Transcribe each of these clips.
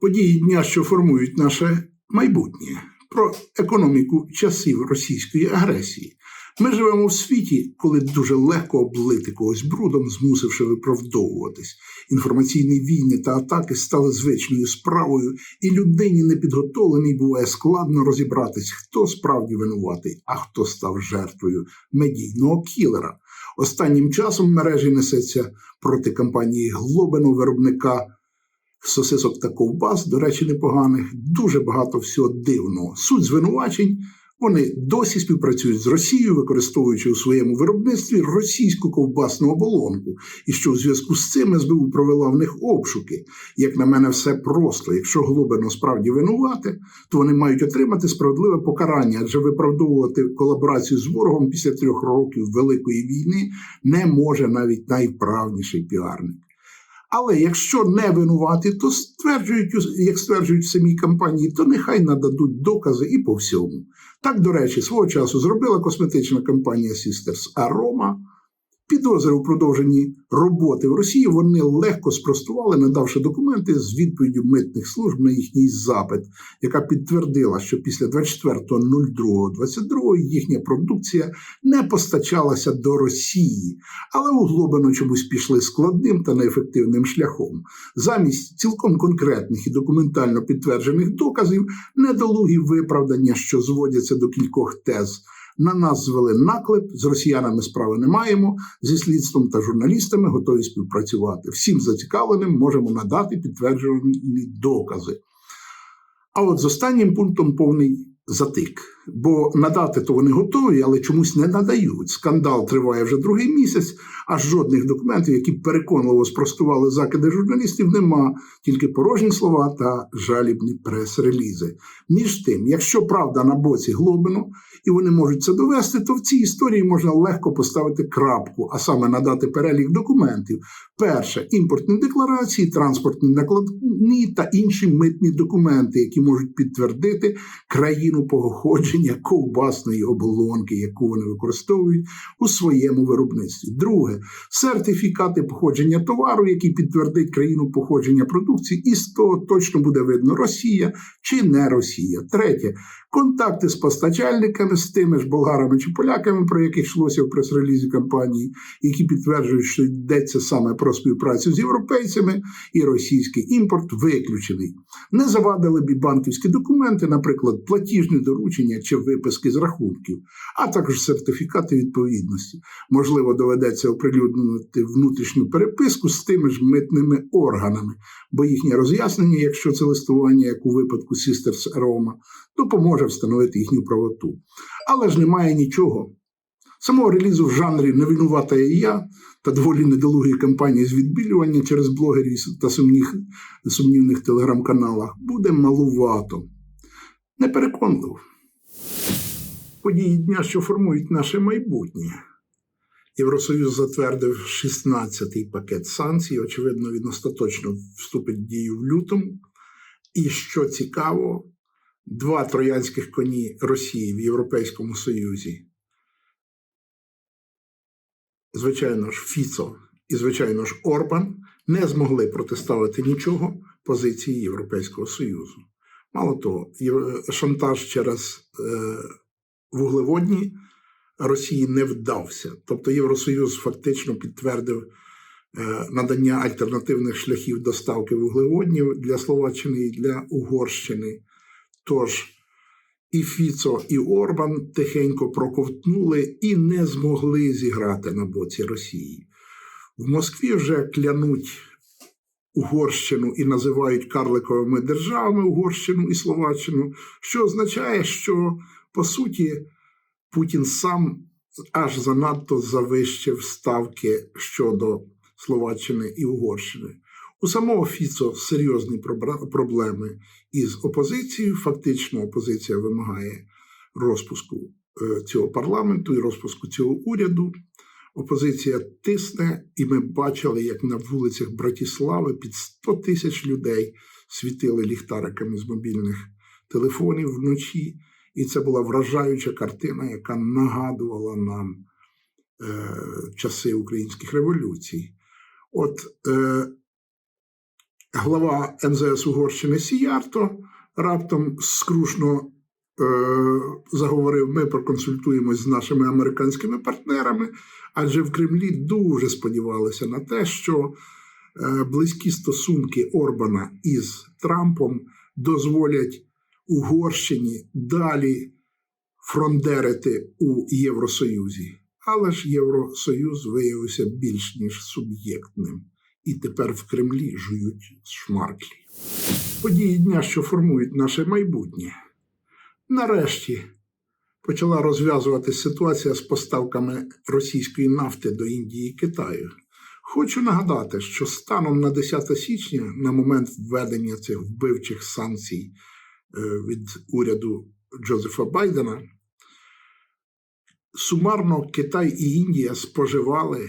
Події дня, що формують наше майбутнє, про економіку часів російської агресії. Ми живемо в світі, коли дуже легко облити когось брудом, змусивши виправдовуватись. Інформаційні війни та атаки стали звичною справою, і людині непідготовленій буває складно розібратись, хто справді винуватий, а хто став жертвою медійного кілера. Останнім часом в мережі несеться проти компанії Глобино виробника сосисок та ковбас, до речі, непоганих, дуже багато всього дивного. Суть звинувачень. Вони досі співпрацюють з Росією, використовуючи у своєму виробництві російську ковбасну оболонку, і що у зв'язку з цим СБУ провела в них обшуки. Як на мене, все просто. Якщо Глобино справді винувати, то вони мають отримати справедливе покарання, адже виправдовувати колаборацію з ворогом після трьох років Великої війни не може навіть найвправніший піарник. Але якщо не винувати, то стверджують, як стверджують в самій компанії, то нехай нададуть докази і по всьому. Так, до речі, свого часу зробила косметична компанія Sisters Aroma. Підозри у продовженні роботи в Росії вони легко спростували, надавши документи з відповіддю митних служб на їхній запит, яка підтвердила, що після 24.02.22 їхня продукція не постачалася до Росії, але у чомусь пішли складним та неефективним шляхом. Замість цілком конкретних і документально підтверджених доказів, недолугі виправдання, що зводяться до кількох тез. На нас звели наклеп, з росіянами справи не маємо. Зі слідством та журналістами готові співпрацювати. Всім зацікавленим можемо надати підтверджені докази. А от з останнім пунктом повний затик. Бо надати то вони готові, але чомусь не надають. Скандал триває вже другий місяць, а жодних документів, які переконливо спростували закиди журналістів, нема, тільки порожні слова та жалібні прес-релізи. Між тим, якщо правда на боці Глобину, і вони можуть це довести, то в цій історії можна легко поставити крапку, а саме надати перелік документів. Перше імпортні декларації, транспортні накладні та інші митні документи, які можуть підтвердити країну походження ковбасної оболонки, яку вони використовують у своєму виробництві. Друге сертифікати походження товару, який підтвердить країну походження продукції, і з того точно буде видно Росія чи не Росія. Третє контакти з постачальниками, з тими ж болгарами чи поляками, про яких йшлося в прес-релізі компанії, які підтверджують, що йдеться саме про співпрацю з європейцями, і російський імпорт виключений. Не завадили б і банківські документи, наприклад, платіжні доручення чи виписки з рахунків, а також сертифікати відповідності. Можливо, доведеться оприлюднити внутрішню переписку з тими ж митними органами, бо їхнє роз'яснення, якщо це листування, як у випадку Sisters Roma, допоможе встановити їхню правоту. Але ж немає нічого. Самого релізу в жанрі невинувата і я та доволі недолугої кампанії з відбілювання через блогерів та сумніх, сумнівних телеграм-каналах буде малувато. Непереконливо. Події дня, що формують наше майбутнє. Євросоюз затвердив 16-й пакет санкцій. Очевидно, він остаточно вступить в дію в лютому. І що цікаво, два троянських коні Росії в Європейському Союзі. Звичайно ж, Фіцо і, звичайно ж, Орбан не змогли протиставити нічого позиції Європейського Союзу. Мало того, шантаж через е, вуглеводні Росії не вдався. Тобто Євросоюз фактично підтвердив е, надання альтернативних шляхів доставки вуглеводнів для Словаччини і для Угорщини. Тож і Фіцо, і Орбан тихенько проковтнули і не змогли зіграти на боці Росії. В Москві вже клянуть Угорщину і називають карликовими державами Угорщину і Словаччину, що означає, що по суті Путін сам аж занадто завищив ставки щодо Словаччини і Угорщини. У самого Фіцо серйозні проблеми із опозицією. Фактично, опозиція вимагає розпуску е, цього парламенту і розпуску цього уряду. Опозиція тисне, і ми бачили, як на вулицях Братіслави під 100 тисяч людей світили ліхтариками з мобільних телефонів вночі І це була вражаюча картина, яка нагадувала нам е, часи українських революцій. От е, глава МЗС Угорщини Сіярто раптом скрушно е, заговорив: ми проконсультуємось з нашими американськими партнерами, адже в Кремлі дуже сподівалися на те, що е, близькі стосунки Орбана із Трампом дозволять Угорщині далі фрондерити у Євросоюзі. Але ж Євросоюз виявився більш ніж суб'єктним, і тепер в Кремлі жують шмарклі. Події дня, що формують наше майбутнє. Нарешті почала розв'язуватися ситуація з поставками російської нафти до Індії і Китаю. Хочу нагадати, що станом на 10 січня, на момент введення цих вбивчих санкцій е, від уряду Джозефа Байдена, сумарно Китай і Індія споживали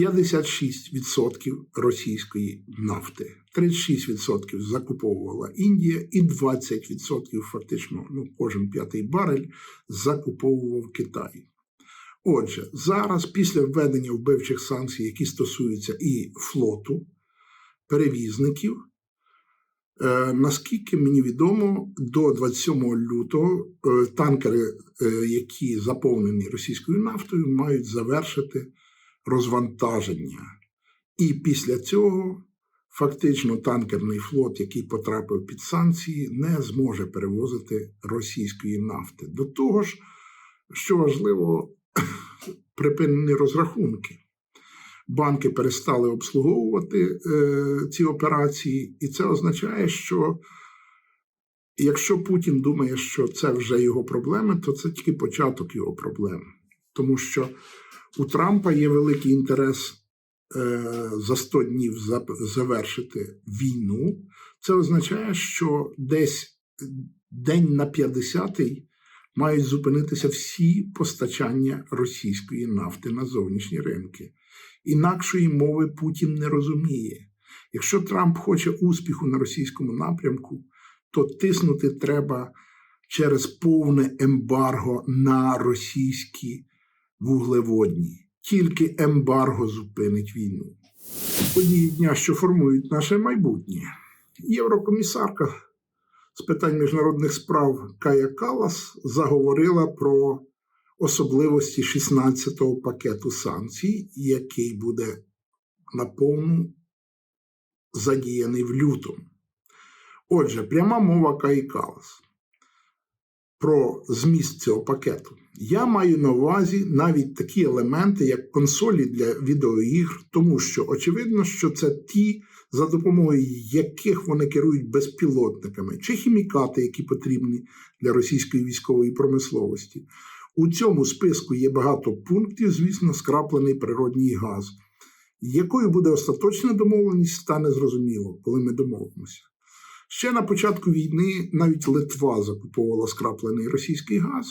56% російської нафти. 36% закуповувала Індія, і 20% фактично ну, кожен п'ятий барель закуповував Китай. Отже, зараз, після введення вбивчих санкцій, які стосуються і флоту, перевізників, е, наскільки мені відомо, до 27 лютого е, танкери, е, які заповнені російською нафтою, мають завершити розвантаження. І після цього фактично танкерний флот, який потрапив під санкції, не зможе перевозити російської нафти. До того ж, що важливо, припинені розрахунки. Банки перестали обслуговувати е, ці операції, і це означає, що якщо Путін думає, що це вже його проблеми, то це тільки початок його проблем. Тому що у Трампа є великий інтерес е, за 100 днів завершити війну. Це означає, що десь день на 50-й мають зупинитися всі постачання російської нафти на зовнішні ринки. Інакшої мови Путін не розуміє. Якщо Трамп хоче успіху на російському напрямку, то тиснути треба через повне ембарго на російські вуглеводні. Тільки ембарго зупинить війну. Події дня, що формують наше майбутнє. Єврокомісарка з питань міжнародних справ Кая Калас заговорила про особливості 16-го пакету санкцій, який буде наповну задіяний в лютому. Отже, пряма мова Каї Калас про зміст цього пакету. Я маю на увазі навіть такі елементи, як консолі для відеоігр, тому що очевидно, що це ті, за допомогою яких вони керують безпілотниками, чи хімікати, які потрібні для російської військової промисловості. У цьому списку є багато пунктів, звісно, скраплений природній газ. Якою буде остаточна домовленість, стане зрозуміло, коли ми домовимося. Ще на початку війни навіть Литва закуповувала скраплений російський газ.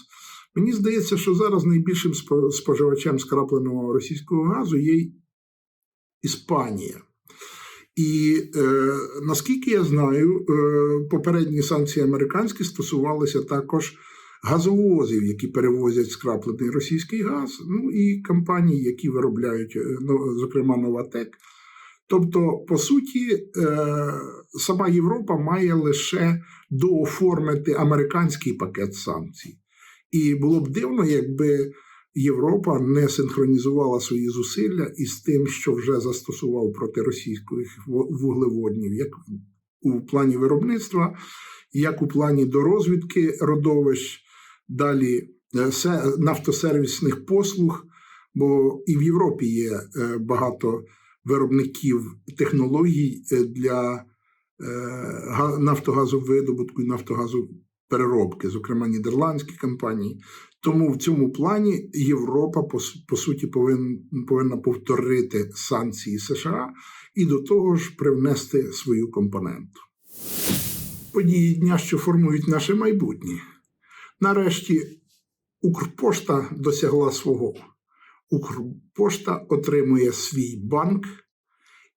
Мені здається, що зараз найбільшим споживачем скрапленого російського газу є Іспанія. І е, наскільки я знаю, е, попередні санкції американські стосувалися також газовозів, які перевозять скраплений російський газ, ну і компаній, які виробляють, е, ну, зокрема, Новатек. Тобто, по суті, е, сама Європа має лише дооформити американський пакет санкцій. І було б дивно, якби Європа не синхронізувала свої зусилля із тим, що вже застосував проти російських вуглеводнів, як у плані виробництва, як у плані дорозвідки родовищ, далі е, нафтосервісних послуг. Бо і в Європі є е, багато виробників технологій е, для нафтогазовидобутку і нафтогазопереробки, зокрема нідерландські компанії. Тому в цьому плані Європа по, по суті повинна, повинна повторити санкції США і до того ж привнести свою компоненту. Події дня, що формують наше майбутнє. Нарешті Укрпошта досягла свого. Укрпошта отримує свій банк,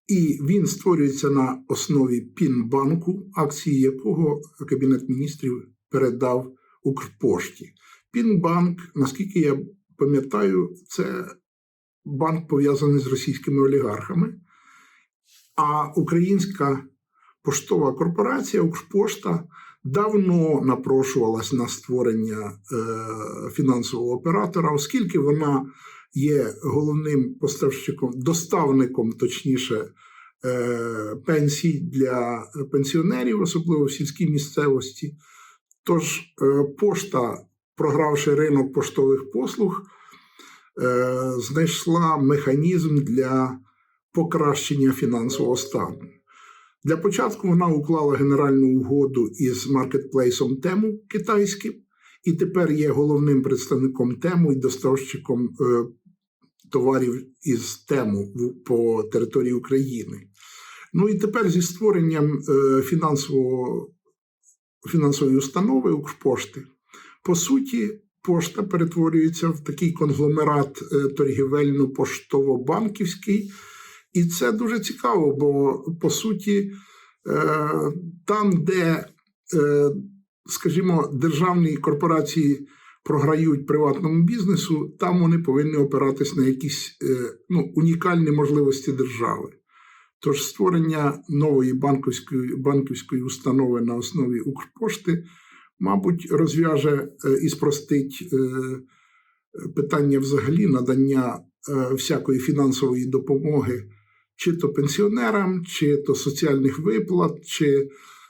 і він створюється на основі Пінбанку, акції якого Кабінет міністрів передав Укрпошті. Пінбанк, наскільки я пам'ятаю, це банк пов'язаний з російськими олігархами. А українська поштова корпорація Укрпошта давно напрошувалась на створення е, фінансового оператора, оскільки вона є головним поставщиком, доставником, точніше, е, пенсій для пенсіонерів, особливо в сільській місцевості. Тож е, пошта, програвши ринок поштових послуг, е, знайшла механізм для покращення фінансового стану. Для початку вона уклала генеральну угоду із маркетплейсом Тему китайським, і тепер є головним представником Тему і доставщиком е, товарів із Тему по території України. Ну і тепер зі створенням е, фінансового, фінансової установи Укрпошти, по суті, пошта перетворюється в такий конгломерат е, торгівельно-поштово-банківський. І це дуже цікаво, бо по суті, там, де, скажімо, державні корпорації програють приватному бізнесу, там вони повинні опиратись на якісь е, ну, унікальні можливості держави. Тож створення нової банківської, банківської установи на основі Укрпошти, мабуть, розв'яже е, і спростить е, питання взагалі надання всякої фінансової допомоги чи то пенсіонерам, чи то соціальних виплат, чи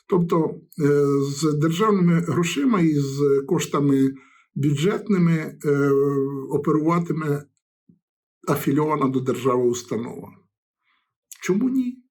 тобто е, з державними грошима і з коштами бюджетними е, оперуватиме афільована до держави установа. Чому ні?